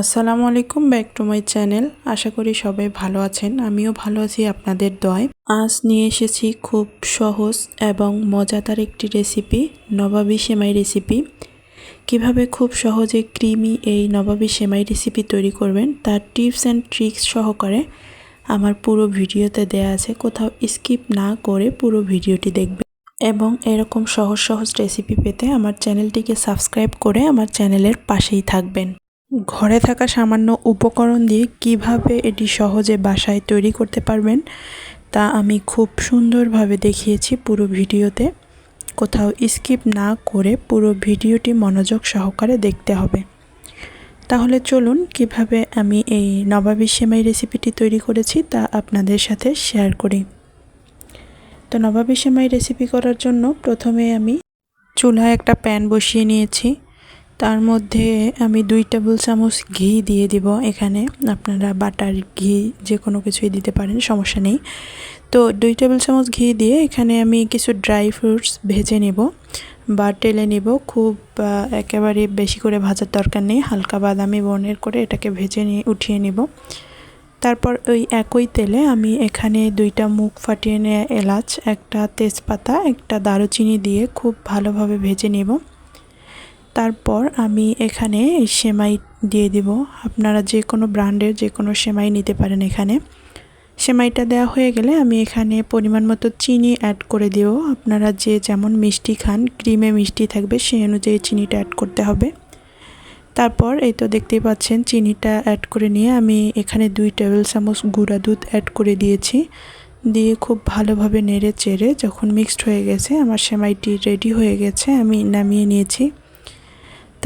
আসসালামু আলাইকুম, back to my channel. আশা করি সবাই ভালো আছেন, আমিও ভালো আছি আপনাদের দয়। আজ নিয়ে এসেছি খুব সহজ এবং মজাদার একটি রেসিপি, নবাবী সেমাই রেসিপি। কীভাবে খুব সহজে ক্রিমি এই নবাবী সেমাই রেসিপি তৈরি করবেন, তার টিপস অ্যান্ড ট্রিক্স সহকারে আমার পুরো ভিডিওতে দেয়া আছে। কোথাও স্কিপ না করে পুরো ভিডিওটি দেখবেন। এবং এরকম সহজ সহজ রেসিপি পেতে আমার চ্যানেলটিকে সাবস্ক্রাইব করে আমার চ্যানেলের পাশেই থাকবেন। ঘরে থাকা সামান্য উপকরণ দিয়ে কীভাবে এটি সহজে বাসায় তৈরি করতে পারবেন, তা আমি খুব সুন্দরভাবে দেখিয়েছি পুরো ভিডিওতে। কোথাও স্কিপ না করে পুরো ভিডিওটি মনোযোগ সহকারে দেখতে হবে। তাহলে চলুন, কীভাবে আমি এই নবাবী সেমাই রেসিপিটি তৈরি করেছি তা আপনাদের সাথে শেয়ার করি। তো নবাবী সেমাই রেসিপি করার জন্য প্রথমে আমি চুলায় একটা প্যান বসিয়ে নিয়েছি। তার মধ্যে আমি দুই টেবিল চামচ ঘি দিয়ে দিব এখানে। আপনারা বাটার ঘি যে কোনো কিছুই দিতে পারেন, সমস্যা নেই। তো দুই টেবিল চামচ ঘি দিয়ে এখানে আমি কিছু ড্রাই ফ্রুটস ভেজে নেব বা টেলে নেব। খুব একেবারে বেশি করে ভাজার দরকার নেই। হালকা বাদামি বর্ণের করে এটাকে ভেজে নিয়ে উঠিয়ে নিব। তারপর ওই একই তেলে আমি এখানে দুইটা মুখ ফাটিয়ে নেওয়া এলাচ, একটা তেজপাতা, একটা দারুচিনি দিয়ে খুব ভালোভাবে ভেজে নেব। তারপর আমি এখানে এই সেমাই দিয়ে দিব। আপনারা যে কোনো ব্র্যান্ডের যে কোনো সেমাই নিতে পারেন এখানে। সেমাইটা দেওয়া হয়ে গেলে আমি এখানে পরিমাণ মতো চিনি অ্যাড করে দেব। আপনারা যে যেমন মিষ্টি খান, ক্রিমে মিষ্টি থাকবে, সেই অনুযায়ী চিনিটা অ্যাড করতে হবে। তারপর এই তো দেখতেই পাচ্ছেন, চিনিটা অ্যাড করে নিয়ে আমি এখানে দুই টেবিল চামচ গুঁড়া দুধ অ্যাড করে দিয়েছি। দিয়ে খুব ভালোভাবে নেড়ে চেড়ে যখন মিক্সড হয়ে গেছে, আমার সেমাইটি রেডি হয়ে গেছে, আমি নামিয়ে নিয়েছি।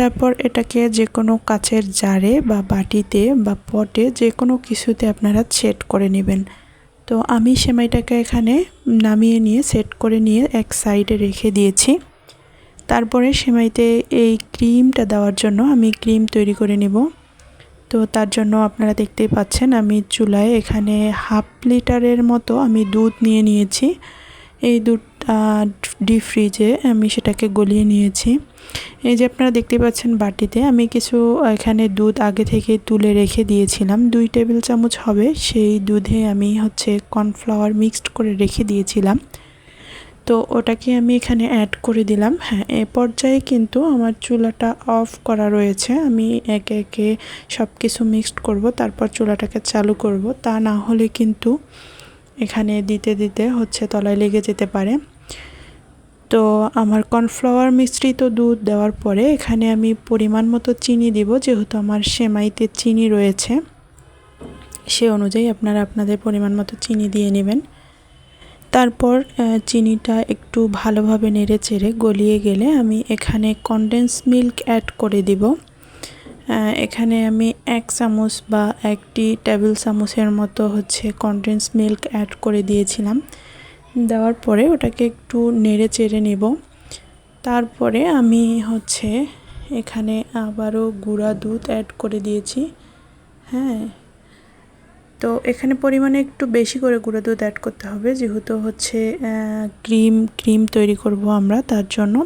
তারপর এটাকে যে কোনো কাচের জারে বা বাটিতে বা পটে যে কোনো কিছুতে আপনারা সেট করে নেবেন। তো আমি সেমাইটাকে এখানে নামিয়ে নিয়ে সেট করে নিয়ে এক সাইডে রেখে দিয়েছি। তারপরে সেমাইতে এই ক্রিমটা দেওয়ার জন্য আমি ক্রিম তৈরি করে নেব। তো তার জন্য আপনারা দেখতেই পাচ্ছেন আমি চুলায় এখানে হাফ লিটারের মতো আমি দুধ নিয়ে নিয়েছি। এই দুধটা ডিপ ফ্রিজে আমি সেটাকে গলিয়ে নিয়েছি। এই যে আপনারা দেখতে পাচ্ছেন বাটিতে, আমি কিছু এখানে দুধ আগে থেকে তুলে রেখে দিয়েছিলাম। দুই টেবিল চামচ হবে, সেই দুধে আমি হচ্ছে কর্নফ্লাওয়ার মিক্সড করে রেখে দিয়েছিলাম। তো ওটাকে আমি এখানে অ্যাড করে দিলাম। হ্যাঁ এ পর্যায়ে কিন্তু আমার চুলাটা অফ করা রয়েছে। আমি একে একে সব কিছু মিক্সড করব, তারপর চুলাটাকে চালু করব। তা না হলে কিন্তু এখানে দিতে দিতে হচ্ছে তলায় লেগে যেতে পারে। তো আমার কর্নফ্লাওয়ার মিশ্রিত দুধ দেওয়ার পরে এখানে আমি পরিমাণ মতো চিনি দিব, যেহেতু আমার সেমাইতে চিনি রয়েছে। সে অনুযায়ী আপনারা আপনাদের পরিমাণ মতো চিনি দিয়ে নেবেন। তারপর চিনিটা একটু ভালোভাবে নেড়ে চেড়ে গলিয়ে গেলে আমি এখানে কনডেন্স মিল্ক অ্যাড করে দিব। এখানে আমি এক চামচ বা একটি টেবিল চামচের মতো হচ্ছে কনডেন্স মিল্ক অ্যাড করে দিয়েছিলাম। দেওয়ার পরে ওটাকে একটু নেড়ে চেড়ে নেব। তারপরে আমি হচ্ছে এখানে আবারও গুঁড়া দুধ অ্যাড করে দিয়েছি। হ্যাঁ। তো এখানে পরিমাণে একটু বেশি করে গুঁড়ো দুধ অ্যাড করতে হবে। যেহেতু হচ্ছে ক্রিম ক্রিম তৈরি করব আমরা তার জন্য।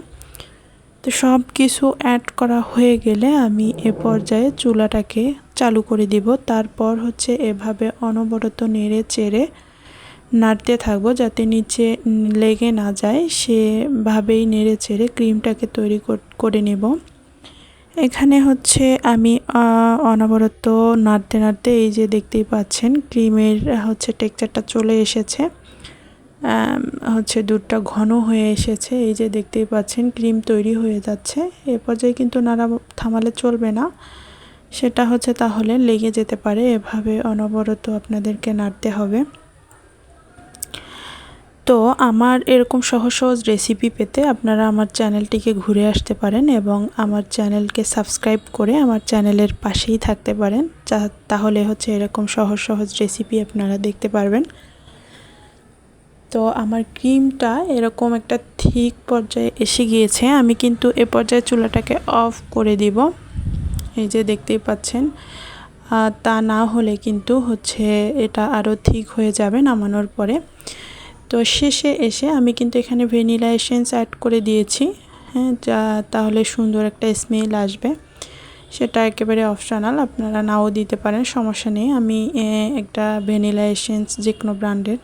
তো সব কিছু অ্যাড করা হয়ে গেলে আমি এ পর্যায়ে চুলাটাকে চালু করে দিব। তারপর হচ্ছে এভাবে অনবরত নেড়ে চেড়ে নাড়তে থাকব যাতে নিচে লেগে না যায়। সেভাবেই নেড়ে চেড়ে ক্রিমটাকে তৈরি করে নেব। এখানে হচ্ছে আমি অনবরত নাড়তে নাড়তে এই যে দেখতেই পাচ্ছেন ক্রিমের হচ্ছে টেক্সচারটা চলে এসেছে। হচ্ছে দুধটা ঘন হয়ে এসেছে। এই যে দেখতেই পাচ্ছেন ক্রিম তৈরি হয়ে যাচ্ছে। এ পর্যায়ে কিন্তু নাড়া থামালে চলবে না। সেটা হচ্ছে তাহলে লেগে যেতে পারে। এভাবে অনবরত আপনাদেরকে নাড়তে হবে। তো আমার এরকম সহজ সহজ রেসিপি পেতে আপনারা আমার চ্যানেলটিকে ঘুরে আসতে পারেন এবং আমার চ্যানেলকে সাবস্ক্রাইব করে আমার চ্যানেলের পাশেই থাকতে পারেন তাহলে হচ্ছে এরকম সহজ সহজ রেসিপি আপনারা দেখতে পারবেন। তো আমার ক্রিমটা এরকম একটা ঠিক পর্যায়ে এসে গিয়েছে, আমি কিন্তু এ পর্যায়ে চুলাটাকে অফ করে দিব। এই যে দেখতেই পাচ্ছেন তা না হলে কিন্তু হচ্ছে এটা আরও ঠিক হয়ে যাবে নামানোর পরে। তো শেষে এসে আমি কিন্তু এখানে ভ্যানিলা এসেন্স অ্যাড করে দিয়েছি। হ্যাঁ যা তাহলে সুন্দর একটা স্মেল আসবে। সেটা একেবারে অপশনাল, আপনারা নাও দিতে পারেন, সমস্যা নেই। আমি একটা ভ্যানিলা এসেন্স যে কোনো ব্র্যান্ডের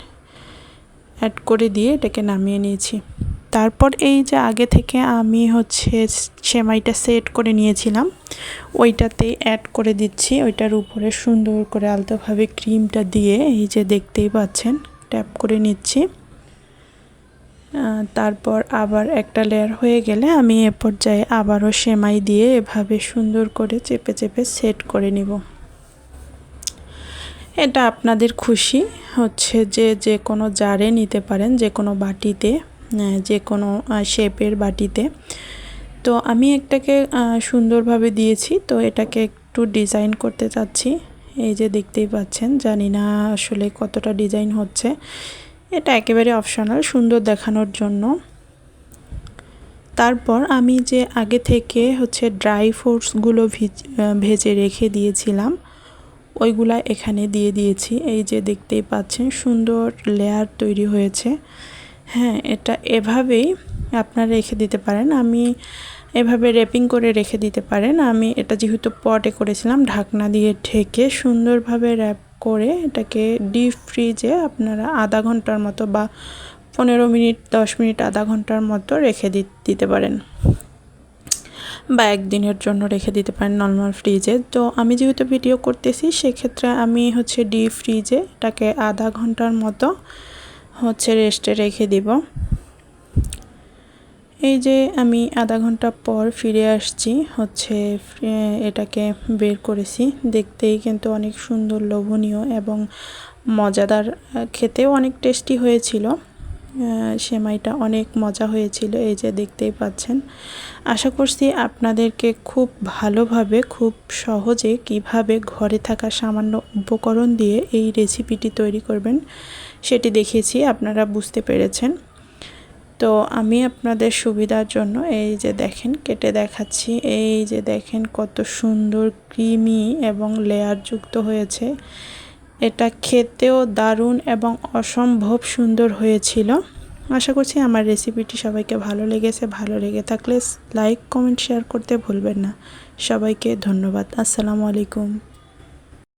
অ্যাড করে দিয়ে এটাকে নামিয়ে নিয়েছি। তারপর এই যে আগে থেকে আমি হচ্ছে সেমাইটা সেট করে নিয়েছিলাম, ওইটাতে অ্যাড করে দিচ্ছি। ওইটার উপরে সুন্দর করে আলতোভাবে ক্রিমটা দিয়ে এই যে দেখতেই পাচ্ছেন, ট্যাপ করে নিচ্ছি। তারপর আবার একটা লেয়ার হয়ে গেলে আমি এ পর্যায়ে আবারও সেমাই দিয়ে এভাবে সুন্দর করে চেপে চেপে সেট করে নিব। এটা আপনাদের খুশি হচ্ছে যে যে কোনো জারে নিতে পারেন, যে কোনো বাটিতে যে কোনো শেপের বাটিতে। তো আমি একটাকে সুন্দরভাবে দিয়েছি। তো এটাকে একটু ডিজাইন করতে চাচ্ছি। এই যে দেখতেই পাচ্ছেন, জানি না আসলে কতটা ডিজাইন হচ্ছে। এটা একেবারে অপশনাল সুন্দর দেখানোর জন্য। তারপর আমি যে আগে থেকে হচ্ছে ড্রাই ফ্রুটসগুলো ভেজে রেখে দিয়েছিলাম, ওইগুলা এখানে দিয়ে দিয়েছি। এই যে দেখতেই পাচ্ছেন, সুন্দর লেয়ার তৈরি হয়েছে। হ্যাঁ এটা এভাবেই আপনারা রেখে দিতে পারেন। আমি এভাবে র্যাপিং করে রেখে দিতে পারেন। আমি এটা যেহেতু পটে করেছিলাম, ঢাকনা দিয়ে ঢেকে সুন্দরভাবে র্যাপ করে এটাকে ডিপ ফ্রিজে আপনারা আধা ঘণ্টার মতো বা পনেরো মিনিট, দশ মিনিট, আধা ঘণ্টার মতো রেখে দিতে পারেন। বা একদিনের জন্য রেখে দিতে পারেন নর্মাল ফ্রিজে তো আমি যেহেতু ভিডিও করতেছি, সেক্ষেত্রে আমি হচ্ছে ডিপ ফ্রিজে এটাকে আধা ঘণ্টার মতো হচ্ছে রেস্টে রেখে দিব। এই যে আমি আধা ঘণ্টা পর ফিরে আসছি, হচ্ছে এটাকে বের করেছি। দেখতেই কিন্তু অনেক সুন্দর, লোভনীয় এবং মজাদার খেতেও অনেক টেস্টি হয়েছিল। সেমাইটা অনেক মজা হয়েছিল, এই যে দেখতেই পাচ্ছেন। আশা করছি আপনাদেরকে খুব ভালোভাবে, খুব সহজে কীভাবে ঘরে থাকা সামান্য উপকরণ দিয়ে এই রেসিপিটি তৈরি করবেন, সেটি দেখিয়েছি, আপনারা বুঝতে পেরেছেন। তো আমি আপনাদের সুবিধার জন্য এই যে দেখেন কেটে দেখাচ্ছি। এই যে দেখেন কত সুন্দর ক্রিমি এবং লেয়ার যুক্ত হয়েছে। এটা খেতেও দারুণ এবং অসম্ভব সুন্দর হয়েছিল। আশা করছি আমার রেসিপিটি সবাইকে ভালো লেগেছে। ভালো লেগে থাকলে লাইক, কমেন্ট, শেয়ার করতে ভুলবেন না। সবাইকে ধন্যবাদ। আসসালামু আলাইকুম।